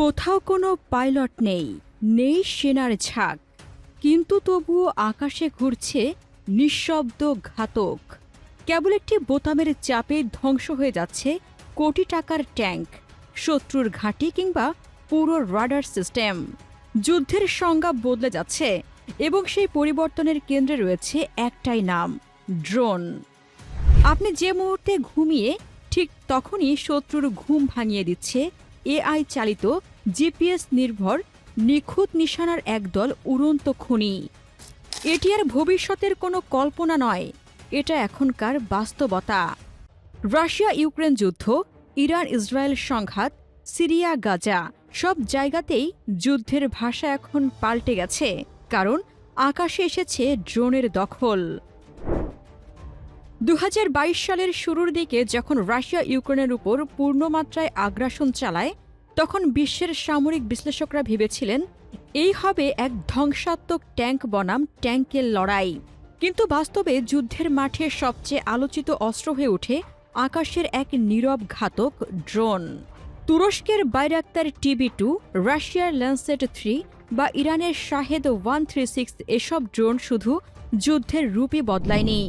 কোথাও কোনো পাইলট নেই নেই সেনার ঝাঁক। কিন্তু তবুও আকাশে ঘুরছে নিঃশব্দ ঘাতক। কেবল একটি বোতামের চাপে ধ্বংস হয়ে যাচ্ছে কোটি টাকার ট্যাঙ্ক, শত্রুর ঘাঁটি কিংবা পুরো রাডার সিস্টেম। যুদ্ধের সংজ্ঞা বদলে যাচ্ছে এবং সেই পরিবর্তনের কেন্দ্রে রয়েছে একটাই নাম, ড্রোন। আপনি যে মুহূর্তে ঘুমিয়ে ঠিক তখনই শত্রুর ঘুম ভাঙিয়ে দিচ্ছে এআই চালিত জিপিএস নির্ভর নিখুঁত নিশানার একদল উড়ন্ত খুনি। এটি আর ভবিষ্যতের কোনো কল্পনা নয়। এটা এখনকার বাস্তবতা। রাশিয়া ইউক্রেন যুদ্ধ, ইরান ইসরায়েল সংঘাত, সিরিয়া গাজা সব জায়গাতেই যুদ্ধের ভাষা এখন পাল্টে গেছে। কারণ আকাশে এসেছে ড্রোনের দখল। দু হাজার বাইশ সালের শুরুর দিকে যখন রাশিয়া ইউক্রেনের উপর পূর্ণমাত্রায় আগ্রাসন চালায়, তখন বিশ্বের সামরিক বিশ্লেষকরা ভেবেছিলেন, এই হবে এক ধ্বংসাত্মক ট্যাঙ্ক বনাম, ট্যাঙ্কের লড়াই। কিন্তু বাস্তবে যুদ্ধের মাঠে সবচেয়ে আলোচিত অস্ত্র হয়ে ওঠে আকাশের এক নীরব ঘাতক ড্রোন। তুরস্কের বাইরাক্তার টিবি টু, রাশিয়ার ল্যান্সেট থ্রি বা ইরানের শাহেদ ওয়ান থ্রি সিক্স এসব ড্রোন শুধু যুদ্ধের রূপই বদলায়নি।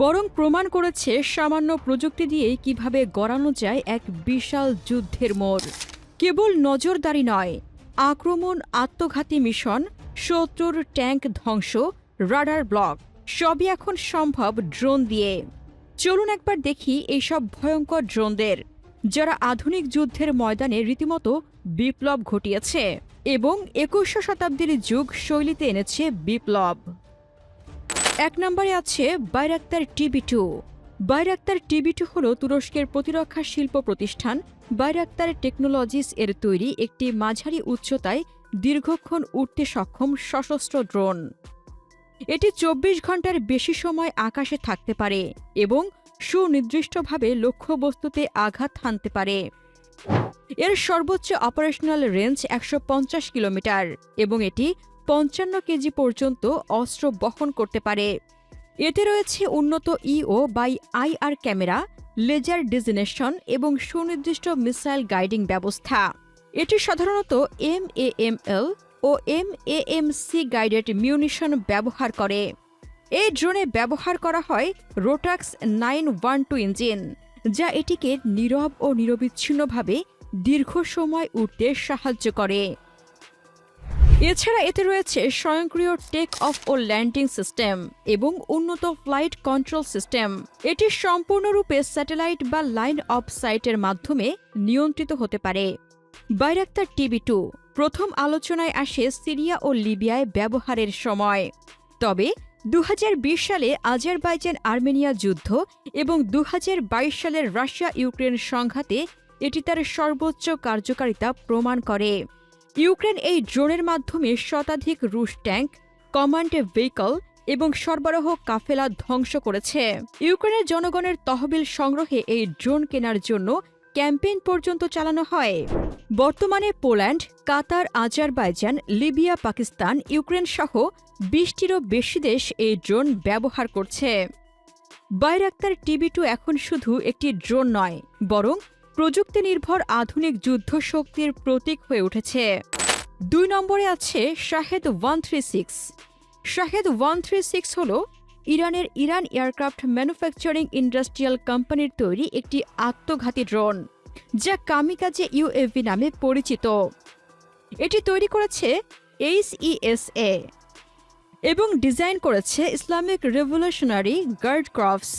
বরং প্রমাণ করেছে সামান্য প্রযুক্তি দিয়েই কীভাবে গড়ানো যায় এক বিশাল যুদ্ধের মোড়। কেবল নজরদারি নয়, আক্রমণ আত্মঘাতী মিশন, শত্রুর ট্যাঙ্ক ধ্বংস, রাডার ব্লক, সবই এখন সম্ভব ড্রোন দিয়ে। চলুন একবার দেখি এইসব ভয়ঙ্কর ড্রোনদের, যারা আধুনিক যুদ্ধের ময়দানে রীতিমতো বিপ্লব ঘটিয়েছে এবং একুশ শতাব্দীর যুগ শৈলীতে এনেছে বিপ্লব। এক নম্বরে আছে Bayraktar TB two. Bayraktar TB two হল তুরস্কের প্রতিরক্ষা শিল্প প্রতিষ্ঠান। বাইরাক্তার টেকনোলজিস এর তৈরি একটি মাঝারি উচ্চতায় দীর্ঘক্ষণ উঠতে সক্ষম সশস্ত্র ড্রোন। এটি চব্বিশ ঘণ্টার বেশি সময় আকাশে থাকতে পারে এবং সুনির্দিষ্টভাবে লক্ষ্যবস্তুতে আঘাত হানতে পারে। এর সর্বোচ্চ অপারেশনাল রেঞ্জ একশো পঞ্চাশ কিলোমিটার এবং এটি পঞ্চান্ন কেজি পর্যন্ত অস্ত্র বহন করতে পারে। এতে রয়েছে উন্নত EO by IR camera, laser designation এবং সুনির্দিষ্ট মিসাইল গাইডিং ব্যবস্থা। এটি সাধারণত M M L O M A M C guided munition ব্যবহার করে। এই ড্রোনে ব্যবহার করা হয় Rotax nine one two engine যা এটিকে নীরব ও নিরবিচ্ছিন্নভাবে দীর্ঘ সময় উঠতে সাহায্য করে। এছাড়া এতে রয়েছে স্বয়ংক্রিয় টেক অফ ও ল্যান্ডিং সিস্টেম এবং উন্নত ফ্লাইট কন্ট্রোল সিস্টেম এটি সম্পূর্ণরূপে স্যাটেলাইট বা লাইন অফ সাইটের মাধ্যমে নিয়ন্ত্রিত হতে পারে। বাইরাক্তার টিভি টু প্রথম আলোচনায় আসে সিরিয়া ও লিবিয়ায় ব্যবহারের সময়। তবে দু হাজার বিশ সালে আজারবাইজান আর্মেনিয়া যুদ্ধ এবং দু হাজার বাইশ সালের রাশিয়া ইউক্রেন সংঘাতে এটি তার সর্বোচ্চ কার্যকারিতা প্রমাণ করে। ইউক্রেন এই ড্রোনের মাধ্যমে শতাধিক রুশ ট্যাঙ্ক, কমান্ড ভেহিকল এবং সরবরাহ কাফেলা ধ্বংস করেছে। ইউক্রেনের জনগণের তহবিল সংগ্রহে এই ড্রোন কেনার জন্য ক্যাম্পেইন পর্যন্ত চালানো হয়। বর্তমানে Poland, Qatar, Azerbaijan, Libya, Pakistan, Ukraine সহ বিশটিরও বেশি দেশ এই ড্রোন ব্যবহার করছে। বাইরাক্তার টিবি টু এখন শুধু একটি ড্রোন নয়, বরং প্রযুক্তি নির্ভর আধুনিক যুদ্ধ শক্তির প্রতীক হয়ে উঠেছে। দুই নম্বরে আছে Shahed one three six. Shahed one three six হল ইরানের ইরান এয়ারক্রাফট ম্যানুফ্যাকচারিং ইন্ডাস্ট্রিয়াল কোম্পানির তৈরি একটি আত্মঘাতী ড্রোন, যা কামিকাজে ইউএভি নামে পরিচিত। এটি তৈরি করেছে এইচইএসএ এবং ডিজাইন করেছে ইসলামিক রেভলিউশনারি গার্ড ক্রফটস।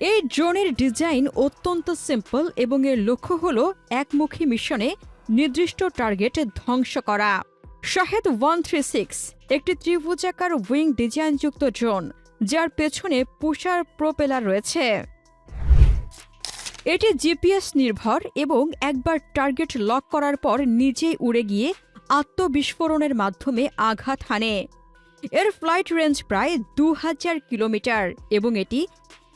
এই ড্রোনের ডিজাইন অত্যন্ত সিম্পল এবং এর লক্ষ্য হল একমুখী মিশনে নির্দিষ্ট টার্গেট ধ্বংস করা। শাহেদ ওয়ান থ্রি সিক্স, একটি ত্রিভুজাকার উইং ডিজাইনযুক্ত ড্রোন, যার পেছনে পুষার প্রোপেলার রয়েছে। এটি জিপিএস নির্ভর এবং একবার টার্গেট লক করার পর নিজেই উড়ে গিয়ে আত্মবিস্ফোরণের মাধ্যমে আঘাত হানে। এর ফ্লাইট রেঞ্জ প্রায় দু হাজার কিলোমিটার এবং এটি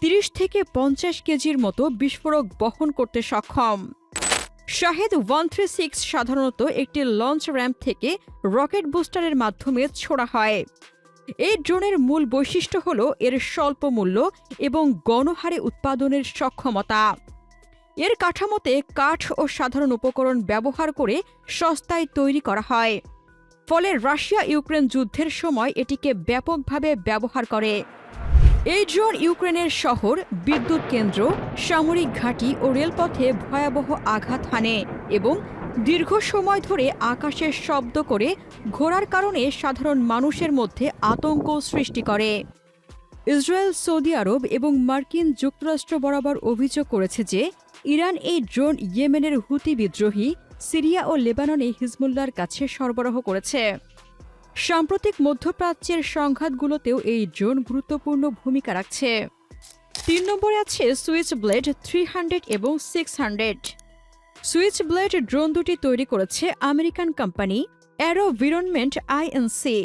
তিরিশ থেকে পঞ্চাশ কেজির মতো বিস্ফোরক বহন করতে সক্ষম। শাহেদ ওয়ান থ্রি সিক্স সাধারণত একটি লঞ্চ র্যাম্প থেকে রকেট বুস্টারের মাধ্যমে ছোড়া হয়। এই ড্রোনের মূল বৈশিষ্ট্য হল এর স্বল্প মূল্য এবং গণহারে উৎপাদনের সক্ষমতা। এর কাঠামোতে কাঠ ও সাধারণ উপকরণ ব্যবহার করে সস্তায় তৈরি করা হয়। ফলে রাশিয়া ইউক্রেন যুদ্ধের সময় এটিকে ব্যাপকভাবে ব্যবহার করে। এই ড্রোন ইউক্রেনের শহর বিদ্যুৎ কেন্দ্র, সামরিক ঘাঁটি ও রেলপথে ভয়াবহ আঘাত হানে এবং দীর্ঘ সময় ধরে আকাশে শব্দ করে ঘোরার কারণে সাধারণ মানুষের মধ্যে আতঙ্ক সৃষ্টি করে। ইসরায়েল, সৌদি আরব এবং মার্কিন যুক্তরাষ্ট্র বরাবর অভিযোগ করেছে যে ইরান এই ড্রোন ইয়েমেনের হুতি বিদ্রোহী সিরিয়া ও লেবাননে হিজবুল্লার কাছে সরবরাহ করেছে। সাম্প্রতিক মধ্যপ্রাচ্যের সংঘাতগুলোতেও এই ড্রোন গুরুত্বপূর্ণ ভূমিকা রাখছে। তিন নম্বরে আছে সুইচ ব্লেড থ্রি হান্ড্রেড এবং six hundred. Switchblade drone দুটি তৈরি করেছে American company AeroVironment INC.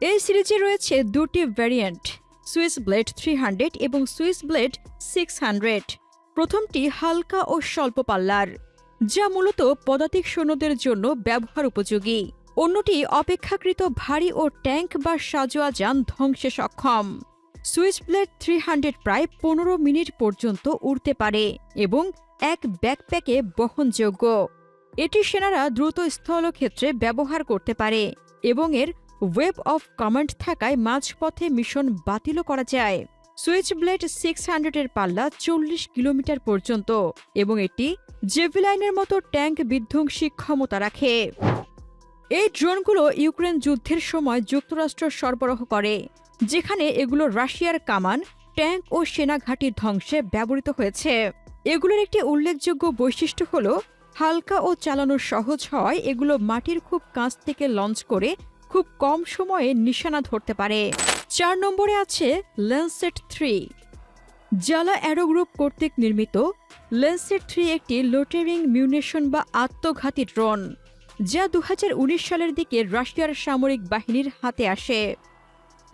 এই সিরিজে রয়েছে দুটি variant Switchblade three hundred এবং সুইস ব্লেড সিক্স হান্ড্রেড। প্রথমটি হালকা ও স্বল্প পাল্লার, যা মূলত পদাতিক সৈন্যদের জন্য ব্যবহার উপযোগী। অন্যটি অপেক্ষাকৃত ভারী ও ট্যাঙ্ক বা সাজোয়া যান ধ্বংসে সক্ষম। সুইচ ব্লেড থ্রি হান্ড্রেড প্রায় পনেরো মিনিট পর্যন্ত উড়তে পারে এবং এক ব্যাকপ্যাকে বহনযোগ্য। এটি সেনারা দ্রুত স্থলক্ষেত্রে ব্যবহার করতে পারে এবং এর ওয়েব অফ কমান্ড থাকায় মাঝপথে মিশন বাতিলও করা যায়। সুইচ ব্লেড সিক্স হান্ড্রেডের পাল্লা চল্লিশ কিলোমিটার পর্যন্ত এবং এটি জেভিলাইনের মতো ট্যাঙ্ক বিধ্বংসী ক্ষমতা রাখে। এই ড্রোনগুলো ইউক্রেন যুদ্ধের সময় যুক্তরাষ্ট্র সরবরাহ করে, যেখানে এগুলো রাশিয়ার কামান, ট্যাঙ্ক ও সেনা ঘাঁটির ধ্বংসে ব্যবহৃত হয়েছে। এগুলোর একটি উল্লেখযোগ্য বৈশিষ্ট্য হল, হালকা ও চালানো সহজ হওয়ায় এগুলো মাটির খুব কাছ থেকে লঞ্চ করে খুব কম সময়ে নিশানা ধরতে পারে। চার নম্বরে আছে Lancet three Zala Aero Group কর্তৃক নির্মিত লেন্সেট থ্রি একটি লোটেরিং মিউনেশন বা আত্মঘাতী ড্রোন। যা দু হাজার উনিশ সালের দিকে রাশিয়ার সামরিক বাহিনীর হাতে আসে।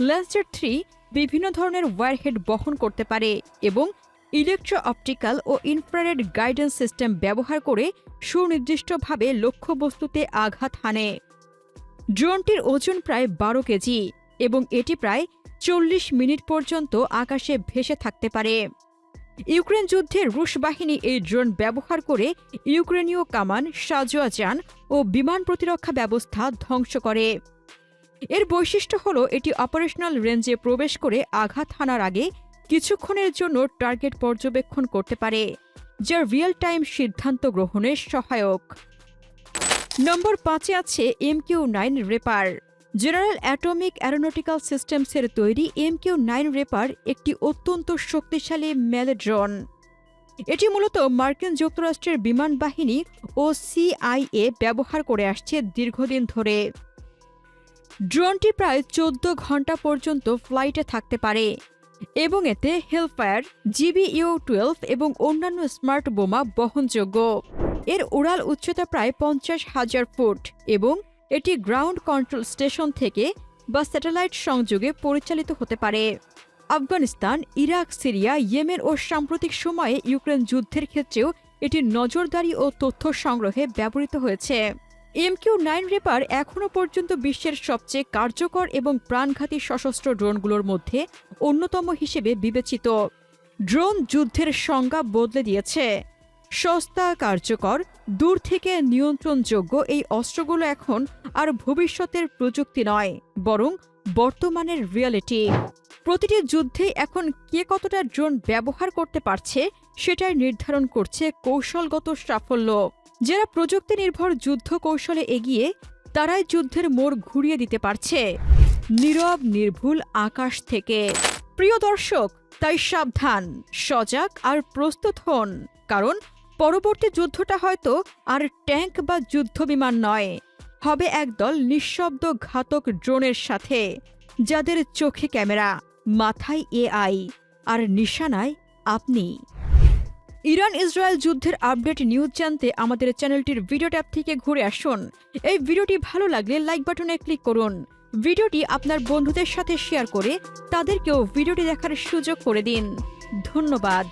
লেন্সেট থ্রি বিভিন্ন ধরনের ওয়ারহেড বহন করতে পারে এবং ইলেকট্রো অপটিক্যাল ও ইনফ্রারেড গাইডেন্স সিস্টেম ব্যবহার করে সুনির্দিষ্টভাবে লক্ষ্যবস্তুতে আঘাত হানে। ড্রোনটির ওজন প্রায় বারো কেজি এবং এটি প্রায় চল্লিশ মিনিট পর্যন্ত আকাশে ভেসে থাকতে পারে। ইউক্রেন যুদ্ধে রুশ বাহিনী এই ড্রোন ব্যবহার করে ইউক্রেনীয় কামান, সাজোয়া যান ও বিমান প্রতিরক্ষা ব্যবস্থা ধ্বংস করে। এর বৈশিষ্ট্য হল এটি অপারেশনাল রেঞ্জে প্রবেশ করে আঘাত হানার আগে কিছুক্ষণের জন্য টার্গেট পর্যবেক্ষণ করতে পারে, যা রিয়েল টাইম সিদ্ধান্ত গ্রহণে সহায়ক। নম্বর পাঁচে আছে M Q nine Reaper General Atomic Aeronautical সিস্টেমসের তৈরি এম কিউ নাইন রেপার একটি অত্যন্ত শক্তিশালী মেলে ড্রোন এটি মূলত মার্কিন যুক্তরাষ্ট্রের বিমান বাহিনী ও সিআইএ ব্যবহার করে আসছে দীর্ঘদিন ধরে। ড্রোনটি প্রায় চোদ্দ ঘণ্টা পর্যন্ত ফ্লাইটে থাকতে পারে এবং এতে হেলফায়ার, জিবিইউ টুয়েলভ এবং অন্যান্য স্মার্ট বোমা বহনযোগ্য। এর উড়াল উচ্চতা প্রায় পঞ্চাশ হাজার ফুট এবং এটি গ্রাউন্ড কন্ট্রোল স্টেশন থেকে বা স্যাটেলাইট সংযোগে পরিচালিত হতে পারে। আফগানিস্তান, ইরাক, সিরিয়া, ইয়েমেন ও সাম্প্রতিক সময়ে ইউক্রেন যুদ্ধের ক্ষেত্রেও এটি নজরদারি ও তথ্য সংগ্রহে ব্যবহৃত হয়েছে। এমকিউ নাইন রেপার এখনও পর্যন্ত বিশ্বের সবচেয়ে কার্যকর এবং প্রাণঘাতী সশস্ত্র ড্রোনগুলোর মধ্যে অন্যতম হিসেবে বিবেচিত। ড্রোন যুদ্ধের সংজ্ঞা বদলে দিয়েছে। সস্তা, কার্যকর দূর থেকে নিয়ন্ত্রণযোগ্য এই অস্ত্রগুলো এখন আর ভবিষ্যতের প্রযুক্তি নয়, বরং বর্তমানের রিয়ালিটি। প্রতিটি যুদ্ধে এখন কে কতটা ড্রোন ব্যবহার করতে পারছে সেটাই নির্ধারণ করছে কৌশলগত সাফল্য। যারা প্রযুক্তি নির্ভর যুদ্ধ কৌশলে এগিয়ে, তারাই যুদ্ধের মোড় ঘুরিয়ে দিতে পারছে। নীরব, নির্ভুল আকাশ থেকে। প্রিয় দর্শক, তাই সাবধান, সজাগ আর প্রস্তুত হন, কারণ পরবর্তী যুদ্ধটা হয়তো আর ট্যাঙ্ক বা যুদ্ধ বিমান নয়। হবে একদল নিঃশব্দ ঘাতক ড্রোনের সাথে, যাদের চোখে ক্যামেরা, মাথায় এআই আর নিশানায় আপনি। ইরান ইসরায়েল যুদ্ধের আপডেট নিউজ জানতে আমাদের চ্যানেলটির ভিডিও ট্যাব থেকে ঘুরে আসুন। এই ভিডিওটি ভালো লাগলে লাইক বাটনে ক্লিক করুন। ভিডিওটি আপনার বন্ধুদের সাথে শেয়ার করে তাদেরকেও ভিডিওটি দেখার সুযোগ করে দিন। ধন্যবাদ।